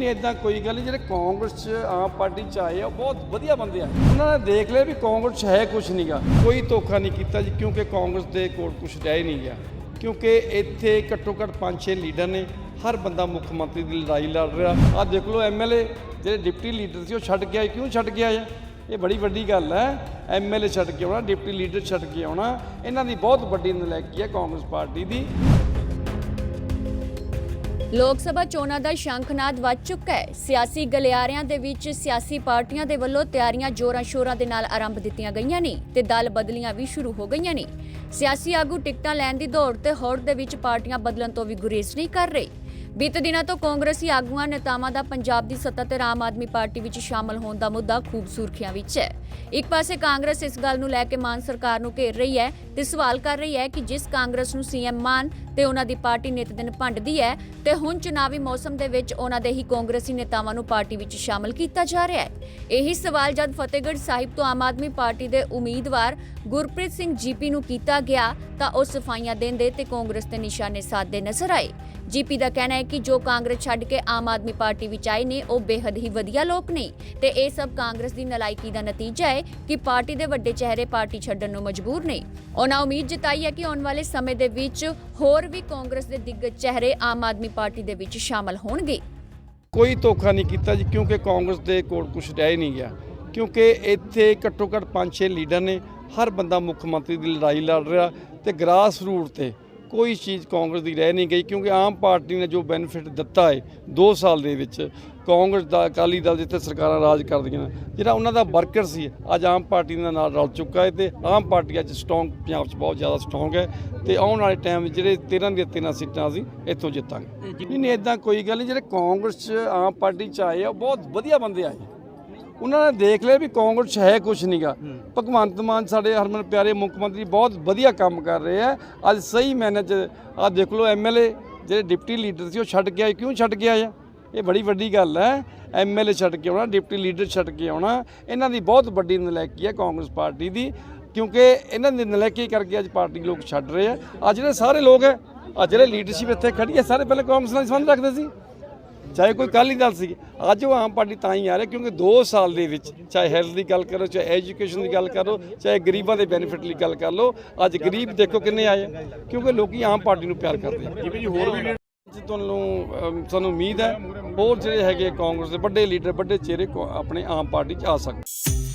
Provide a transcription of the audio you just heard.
ਨਹੀਂ ਇਦਾਂ ਕੋਈ ਗੱਲ ਨਹੀਂ ਜਿਹੜੇ ਕਾਂਗਰਸ 'ਚ ਆਮ ਪਾਰਟੀ 'ਚ ਆਏ ਆ, ਉਹ ਬਹੁਤ ਵਧੀਆ ਬੰਦੇ ਆ। ਉਹਨਾਂ ਨੇ ਦੇਖ ਲਿਆ ਵੀ ਕਾਂਗਰਸ 'ਚ ਹੈ ਕੁਝ ਨਹੀਂਗਾ ਕੋਈ ਧੋਖਾ ਨਹੀਂ ਕੀਤਾ ਜੀ, ਕਿਉਂਕਿ ਕਾਂਗਰਸ ਦੇ ਕੋਲ ਕੁਝ ਰਹਿ ਨਹੀਂ ਗਿਆ। ਕਿਉਂਕਿ ਇੱਥੇ ਘੱਟੋ ਘੱਟ 5-6 ਲੀਡਰ ਨੇ, ਹਰ ਬੰਦਾ ਮੁੱਖ ਮੰਤਰੀ ਦੀ ਲੜਾਈ ਲੜ ਰਿਹਾ। ਆ ਦੇਖ ਲਓ ਐਮਐਲਏ ਜਿਹੜੇ ਡਿਪਟੀ ਲੀਡਰ ਸੀ, ਉਹ ਛੱਡ ਗਿਆ ਕਿਉਂ ਛੱਡ ਗਿਆ ਆਏ ਆ? ਇਹ ਬੜੀ ਵੱਡੀ ਗੱਲ ਹੈ ਐਮਐਲਏ ਛੱਡ ਕੇ ਆਉਣਾ, ਡਿਪਟੀ ਲੀਡਰ ਛੱਡ ਕੇ ਆਉਣਾ। ਇਹਨਾਂ ਦੀ ਬਹੁਤ ਵੱਡੀ ਨਲਾਇਕੀ ਹੈ ਕਾਂਗਰਸ ਪਾਰਟੀ ਦੀ। ਲੋਕ ਸਭਾ ਚੋਣਾਂ ਦਾ ਸ਼ੰਖਨਾਦ ਵੱਜ ਚੁੱਕਾ ਹੈ। ਸਿਆਸੀ ਗਲਿਆਰਿਆਂ ਦੇ ਵਿੱਚ ਸਿਆਸੀ ਪਾਰਟੀਆਂ ਦੇ ਵੱਲੋਂ ਤਿਆਰੀਆਂ ਜੋਰਾਂ ਸ਼ੋਰਾਂ ਦੇ ਨਾਲ ਆਰੰਭ ਦਿੱਤੀਆਂ ਗਈਆਂ ਨੇ ਤੇ ਦਲ ਬਦਲੀਆਂ ਵੀ ਸ਼ੁਰੂ ਹੋ ਗਈਆਂ ਨੇ। ਸਿਆਸੀ ਆਗੂ ਟਿਕਟਾਂ ਲੈਣ ਦੀ ਦੌੜ ਤੇ ਹੌੜ ਦੇ ਵਿੱਚ ਪਾਰਟੀਆਂ ਬਦਲਣ ਤੋਂ ਵੀ ਗੁਰੇਜ਼ ਨਹੀਂ ਕਰ ਰਹੇ। ਬੀਤੇ ਦਿਨਾਂ ਤੋਂ ਕਾਂਗਰਸੀ ਆਗੂਆਂ ਨੇਤਾਵਾਂ ਦਾ ਪੰਜਾਬ ਦੀ ਸੱਤਾ ਤੇ ਆਮ ਆਦਮੀ ਪਾਰਟੀ ਵਿੱਚ ਸ਼ਾਮਲ ਹੋਣ ਦਾ ਮੁੱਦਾ ਖੂਬ ਸੁਰਖੀਆਂ ਵਿੱਚ ਹੈ। ਇੱਕ ਪਾਸੇ ਕਾਂਗਰਸ ਇਸ ਗੱਲ ਨੂੰ ਲੈ ਕੇ ਮਾਨ ਸਰਕਾਰ ਨੂੰ ਘੇਰ ਰਹੀ ਹੈ ਤੇ ਸਵਾਲ ਕਰ ਰਹੀ ਹੈ ਕਿ ਜਿਸ ਕਾਂਗਰਸ ਨੂੰ ਸੀਐਮ ਮਾਨ ਤੇ ਉਹਨਾਂ ਦੀ ਪਾਰਟੀ ਨਿਤ ਦਿਨ ਭੰਡਦੀ ਹੈ ਤੇ ਹੁਣ ਚੁਣਾਵੀ ਮੌਸਮ ਦੇ ਵਿੱਚ ਉਹਨਾਂ ਦੇ ਹੀ ਕਾਂਗਰਸੀ ਨੇਤਾਵਾਂ ਨੂੰ ਪਾਰਟੀ ਵਿੱਚ ਸ਼ਾਮਲ ਕੀਤਾ ਜਾ ਰਿਹਾ ਹੈ। ਇਹੀ ਸਵਾਲ ਜਦ ਫਤਿਹਗੜ੍ਹ ਸਾਹਿਬ ਤੋਂ ਆਮ ਆਦਮੀ ਪਾਰਟੀ ਦੇ ਉਮੀਦਵਾਰ ਗੁਰਪ੍ਰੀਤ ਸਿੰਘ ਜੀਪੀ ਨੂੰ ਕੀਤਾ ਗਿਆ ਤਾਂ ਉਹ ਸਫਾਈਆਂ ਦਿੰਦੇ ਤੇ ਕਾਂਗਰਸ ਤੇ ਨਿਸ਼ਾਨੇ ਸਾਧਦੇ ਨਜ਼ਰ ਆਏ। ਜੀਪੀ ਦਾ ਕਹਿਣਾ ਹੈ ਕਿ ਜੋ ਕਾਂਗਰਸ ਛੱਡ ਕੇ ਆਮ ਆਦਮੀ ਪਾਰਟੀ ਵਿੱਚ ਆਏ ਨੇ, ਉਹ ਬੇहद ਹੀ ਵਧੀਆ ਲੋਕ ਨੇ ਤੇ ਇਹ ਸਭ ਕਾਂਗਰਸ ਦੀ ਨਲਾਇਕੀ ਦਾ ਨਤੀਜਾ ਹੈ ਕਿ ਪਾਰਟੀ ਦੇ ਵੱਡੇ ਚਿਹਰੇ ਪਾਰਟੀ ਛੱਡਣ ਨੂੰ ਮਜਬੂਰ ਨੇ। ਉਹਨਾਂ ਉਮੀਦ ਜਤਾਈ ਹੈ ਕਿ ਆਉਣ ਵਾਲੇ ਸਮੇਂ ਦੇ ਵਿੱਚ ਹੋਰ ਵੀ ਕਾਂਗਰਸ ਦੇ ਦਿੱਗਜ ਚਿਹਰੇ ਆਮ ਆਦਮੀ ਪਾਰਟੀ ਦੇ ਵਿੱਚ ਸ਼ਾਮਲ ਹੋਣਗੇ। ਕੋਈ ਧੋਖਾ ਨਹੀਂ ਕੀਤਾ ਜੀ, ਕਿਉਂਕਿ ਕਾਂਗਰਸ ਦੇ ਕੋਲ ਕੁਝ ਰਹਿ ਨਹੀਂ ਗਿਆ। ਕਿਉਂਕਿ ਇੱਥੇ ਘੱਟੋ ਘੱਟ 5-6 ਲੀਡਰ ਨੇ, ਹਰ ਬੰਦਾ ਮੁੱਖ ਮੰਤਰੀ ਦੀ ਲੜਾਈ ਲੜ ਰਿਹਾ ਤੇ ਗਰਾਸ ਰੂਟ ਤੇ ਕੋਈ ਚੀਜ਼ ਕਾਂਗਰਸ ਦੀ ਰਹਿ ਨਹੀਂ ਗਈ ਕਿਉਂਕਿ ਆਮ ਪਾਰਟੀ ਨੇ ਜੋ ਬੈਨੀਫਿਟ ਦਿੱਤਾ ਹੈ 2 ਸਾਲ ਦੇ ਵਿੱਚ, ਕਾਂਗਰਸ ਦਾ, ਅਕਾਲੀ ਦਲ ਜਿੱਥੇ ਸਰਕਾਰਾਂ ਰਾਜ ਕਰਦੀਆਂ ਜਿਹੜਾ ਉਹਨਾਂ ਦਾ ਵਰਕਰ ਸੀ, ਅੱਜ ਆਮ ਪਾਰਟੀ ਦੇ ਨਾਲ ਰਲ ਚੁੱਕਾ ਹੈ ਤੇ ਆਮ ਪਾਰਟੀ ਅੱਜ ਸਟਰੋਂਗ ਪੰਜਾਬ 'ਚ ਬਹੁਤ ਜ਼ਿਆਦਾ ਸਟਰੋਂਗ ਹੈ ਤੇ ਆਉਣ ਵਾਲੇ ਟਾਈਮ ਵਿੱਚ ਜਿਹੜੇ 13 ਦੀਆਂ 13 ਸੀਟਾਂ ਅਸੀਂ ਇੱਥੋਂ ਜਿੱਤਾਂਗੇ। ਨਹੀਂ ਨਹੀਂ ਇਦਾਂ ਕੋਈ ਗੱਲ ਨਹੀਂ, ਜਿਹੜੇ ਕਾਂਗਰਸ 'ਚ ਆਮ ਪਾਰਟੀ 'ਚ ਆਏ ਆ, ਉਹ ਬਹੁਤ ਵਧੀਆ ਬੰਦੇ ਆਏ ਉਹਨਾਂ ਨੇ ਦੇਖ ਲਿਆ ਵੀ ਕਾਂਗਰਸ ਹੈ ਕੁਝ ਨਹੀਂਗਾ ਭਗਵੰਤ ਮਾਨ ਸਾਡੇ ਹਰਮਨ ਪਿਆਰੇ ਮੁੱਖ ਮੰਤਰੀ ਬਹੁਤ ਵਧੀਆ ਕੰਮ ਕਰ ਰਹੇ ਆ। ਅੱਜ ਸਹੀ ਮੈਨੇ 'ਚ ਆ ਦੇਖ ਲਓ ਐਮਐਲਏ ਜਿਹੜੇ ਡਿਪਟੀ ਲੀਡਰ ਸੀ ਉਹ ਛੱਡ ਕੇ ਆਏ। ਕਿਉਂ ਛੱਡ ਕੇ ਆਏ ਆ? ਇਹ ਬੜੀ ਵੱਡੀ ਗੱਲ ਹੈ। ਐਮਐਲਏ ਛੱਡ ਕੇ ਆਉਣਾ ਡਿਪਟੀ ਲੀਡਰ ਛੱਡ ਕੇ ਆਉਣਾ ਇਹਨਾਂ ਦੀ ਬਹੁਤ ਵੱਡੀ ਨਲਾਇਕੀ ਹੈ ਕਾਂਗਰਸ ਪਾਰਟੀ ਦੀ ਕਿਉਂਕਿ ਇਹਨਾਂ ਦੀ ਨਲਾਇਕੀ ਕਰਕੇ ਅੱਜ ਪਾਰਟੀ ਲੋਕ ਛੱਡ ਰਹੇ ਆ। ਅੱਜ ਜਿਹੜੇ ਸਾਰੇ ਲੋਕ ਹੈ ਅੱਜ ਜਿਹੜੇ ਲੀਡਰਸ਼ਿਪ ਇੱਥੇ ਖੜੀ ਹੈ ਸਾਰੇ ਪਹਿਲੇ ਕਾਂਗਰਸ ਨਾਲ ਸੰਬੰਧ ਰੱਖਦੇ ਸੀ। ਚਾਹੇ ਕੋਈ ਕੱਲ ਹੀ ਦਲ ਸੀ ਅੱਜ ਉਹ ਆਮ ਪਾਰਟੀ ਤਾਂ ਹੀ ਆ ਰਿਹਾ ਕਿਉਂਕਿ 2 ਸਾਲ ਦੇ ਵਿੱਚ ਚਾਹੇ ਹੈਲਥ ਦੀ ਗੱਲ ਕਰੋ ਚਾਹੇ ਐਜੂਕੇਸ਼ਨ ਦੀ ਗੱਲ ਕਰੋ ਚਾਹੇ ਗਰੀਬਾਂ ਦੇ ਬੈਨੀਫਿਟ ਲਈ ਗੱਲ ਕਰ ਲਓ ਅੱਜ ਗਰੀਬ ਦੇਖੋ ਕਿੰਨੇ ਆਏ। ਕਿਉਂਕਿ ਲੋਕੀ ਆਮ ਪਾਰਟੀ ਨੂੰ ਪਿਆਰ ਕਰਦੇ ਆ ਜਿਵੇਂ ਜੀ ਹੋਰ ਵੀ ਤੁਹਾਨੂੰ ਸਾਨੂੰ ਉਮੀਦ ਹੈ ਹੋਰ ਜਿਹੜੇ ਹੈਗੇ ਕਾਂਗਰਸ ਦੇ ਵੱਡੇ ਲੀਡਰ ਵੱਡੇ ਚਿਹਰੇ ਆਪਣੇ ਆਮ ਪਾਰਟੀ 'ਚ ਆ ਸਕਦੇ